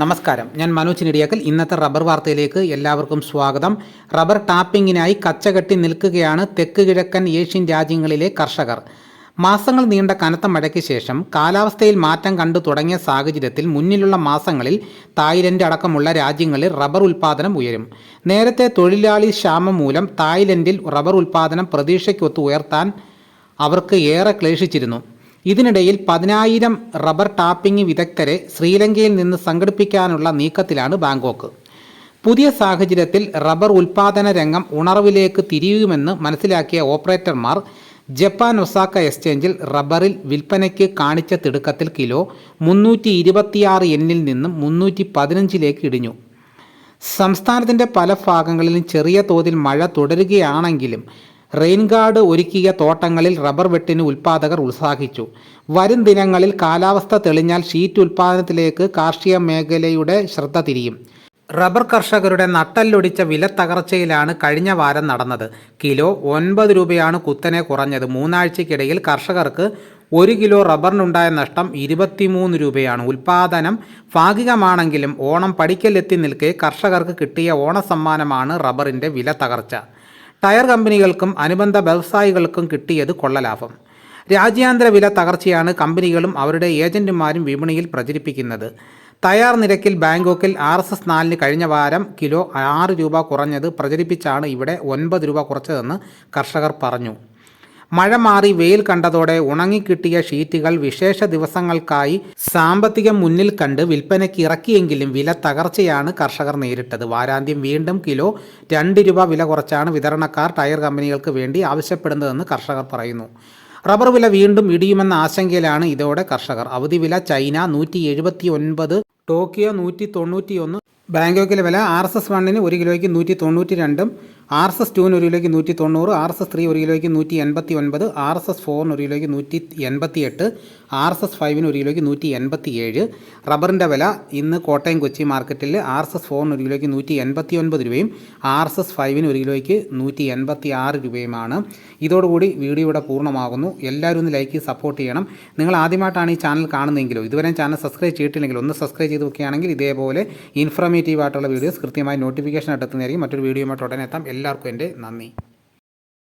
നമസ്കാരം. ഞാൻ മനോജ് നെടിയാക്കൽ ഇന്നത്തെ റബ്ബർ വാർത്തയിലേക്ക് എല്ലാവർക്കും സ്വാഗതം. റബ്ബർ ടാപ്പിങ്ങിനായി കച്ചകെട്ടി നിൽക്കുകയാണ് തെക്ക് കിഴക്കൻ ഏഷ്യൻ രാജ്യങ്ങളിലെ കർഷകർ. മാസങ്ങൾ നീണ്ട കനത്ത മഴയ്ക്ക് ശേഷം കാലാവസ്ഥയിൽ മാറ്റം കണ്ടു തുടങ്ങിയ സാഹചര്യത്തിൽ മുന്നിലുള്ള മാസങ്ങളിൽ തായ്ലൻഡ് അടക്കമുള്ള രാജ്യങ്ങളിൽ റബ്ബർ ഉൽപ്പാദനം ഉയരും. നേരത്തെ തൊഴിലാളി ക്ഷാമം മൂലം തായ്ലൻഡിൽ റബ്ബർ ഉൽപ്പാദനം പ്രതീക്ഷയ്ക്കൊത്ത് ഉയർത്താൻ അവർക്ക് ഏറെ ക്ലേശിച്ചിരുന്നു. ഇതിനിടയിൽ പതിനായിരം റബ്ബർ ടാപ്പിംഗ് വിദഗ്ധരെ ശ്രീലങ്കയിൽ നിന്ന് സംഘടിപ്പിക്കാനുള്ള നീക്കത്തിലാണ് ബാങ്കോക്ക്. പുതിയ സാഹചര്യത്തിൽ റബ്ബർ ഉൽപാദന രംഗം ഉണർവിലേക്ക് തിരിയുമെന്ന് മനസ്സിലാക്കിയ ഓപ്പറേറ്റർമാർ ജപ്പാൻ ഒസാക്ക എക്സ്ചേഞ്ചിൽ റബ്ബറിൽ വിൽപ്പനയ്ക്ക് കാണിച്ച തിടുക്കത്തിൽ കിലോ മുന്നൂറ്റി ഇരുപത്തിയാറ് എന്നിൽ നിന്നും മുന്നൂറ്റി പതിനഞ്ചിലേക്ക് ഇടിഞ്ഞു. സംസ്ഥാനത്തിന്റെ പല ഭാഗങ്ങളിലും ചെറിയ തോതിൽ മഴ തുടരുകയാണെങ്കിലും റെയിൻഗാർഡ് ഒരുക്കിയ തോട്ടങ്ങളിൽ റബ്ബർ വെട്ടിന് ഉൽപാദകർ ഉത്സാഹിച്ചു. വരും ദിനങ്ങളിൽ കാലാവസ്ഥ തെളിഞ്ഞാൽ ഷീറ്റ് ഉൽപാദനത്തിലേക്ക് കാർഷിക മേഖലയുടെ ശ്രദ്ധ തിരിയും. റബ്ബർ കർഷകരുടെ നട്ടല്ലൊടിച്ച വില തകർച്ചയിലാണ് കഴിഞ്ഞ വാരം നടന്നത്. കിലോ ഒൻപത് രൂപയാണ് കുത്തനെ കുറഞ്ഞത്. മൂന്നാഴ്ചയ്ക്കിടയിൽ കർഷകർക്ക് ഒരു കിലോ റബ്ബറിനുണ്ടായ നഷ്ടം ഇരുപത്തിമൂന്ന് രൂപയാണ്. ഉൽപാദനം ഭാഗികമാണെങ്കിലും ഓണം പടിക്കലെത്തി നിൽക്കെ കർഷകർക്ക് കിട്ടിയ ഓണസമ്മാനമാണ് റബ്ബറിന്റെ വില തകർച്ച. ടയർ കമ്പനികൾക്കും അനുബന്ധ വ്യവസായികൾക്കും കിട്ടിയത് കൊള്ളലാഭം. രാജ്യാന്തര വില തകർച്ചയാണ് കമ്പനികളും അവരുടെ ഏജന്റുമാരും വിപണിയിൽ പ്രചരിപ്പിക്കുന്നത്. തയ്യാർ നിരക്കിൽ ബാങ്കോക്കിൽ ആർ എസ് എസ് നാലിന് കഴിഞ്ഞ വാരം കിലോ ആറ് രൂപ കുറഞ്ഞത് പ്രചരിപ്പിച്ചാണ് ഇവിടെ ഒൻപത് രൂപ കുറച്ചതെന്ന് കർഷകർ പറഞ്ഞു. മഴ മാറി വെയിൽ കണ്ടതോടെ ഉണങ്ങിക്കിട്ടിയ ഷീറ്റുകൾ വിശേഷ ദിവസങ്ങൾക്കായി സാമ്പത്തികം മുന്നിൽ കണ്ട് വിൽപ്പനയ്ക്ക് ഇറക്കിയെങ്കിലും വില തകർച്ചയാണ് കർഷകർ നേരിട്ടത്. വാരാന്ത്യം വീണ്ടും കിലോ രണ്ട് രൂപ വില കുറച്ചാണ് വിതരണക്കാർ ടയർ കമ്പനികൾക്ക് വേണ്ടി ആവശ്യപ്പെടുന്നതെന്ന് കർഷകർ പറയുന്നു. റബ്ബർ വില വീണ്ടും ഇടിയുമെന്ന ആശങ്കയിലാണ് ഇതോടെ കർഷകർ. അവധി വില ചൈന നൂറ്റി ടോക്കിയോ നൂറ്റി ബാങ്കോക്കിലെ വില ആർ എസ് എസ് വണ്ണിന് ഒരു കിലോയ്ക്ക് നൂറ്റി തൊണ്ണൂറ്റി രണ്ടും ആർ എസ് എസ് ടുവിന് ഒരു കിലോയ്ക്ക് നൂറ്റി തൊണ്ണൂറ് ആർ എസ് എസ് ത്രീ ഒരു കിലോയ്ക്ക് നൂറ്റി എൺപത്തി ഒൻപത് ആർ എസ് എസ് ഫോറിന് ഒരു കിലോയ്ക്ക് നൂറ്റി എൺപത്തി എട്ട് ആർ എസ് എസ് ഫൈവിന് ഒരു കിലോയ്ക്ക് നൂറ്റി എൺപത്തി ഏഴ് റബ്ബറിന്റെ വില ഇന്ന് കോട്ടയം കൊച്ചി മാർക്കറ്റിൽ ആർ എസ് എസ് ഫോറിന് ഒരു കിലോയ്ക്ക് നൂറ്റി എൺപത്തി ഒൻപത് രൂപയും ആർ എസ് എസ് ഫൈവിന് ഒരു കിലോയ്ക്ക് നൂറ്റി എൺപത്തി ആറ് രൂപയുമാണ്. ഇതോടുകൂടി വീഡിയോ ഇവിടെ പൂർണമാകുന്നു. എല്ലാവരും ഒന്ന് ലൈക്ക് സപ്പോർട്ട് ചെയ്യണം. നിങ്ങൾ ആദ്യമായിട്ടാണ് ഈ ചാനൽ കാണുന്നതെങ്കിലോ ഇതുവരെ ചാനൽ സബ്സ്ക്രൈബ് ചെയ്തിട്ടില്ലെങ്കിൽ ഒന്ന് സബ്സ്ക്രൈബ് ചെയ്ത് നോക്കുകയാണെങ്കിൽ ഇതേപോലെ ഇൻഫർമേറ്റീവ് ആയിട്ടുള്ള വീഡിയോസ് കൃത്യമായി നോട്ടിഫിക്കേഷൻ എത്തുന്നതായിരിക്കും മറ്റൊരു വീഡിയോയുമായിട്ട് ഉടനെ എത്താം. എല്ലാവർക്കും എന്റെ നന്ദി.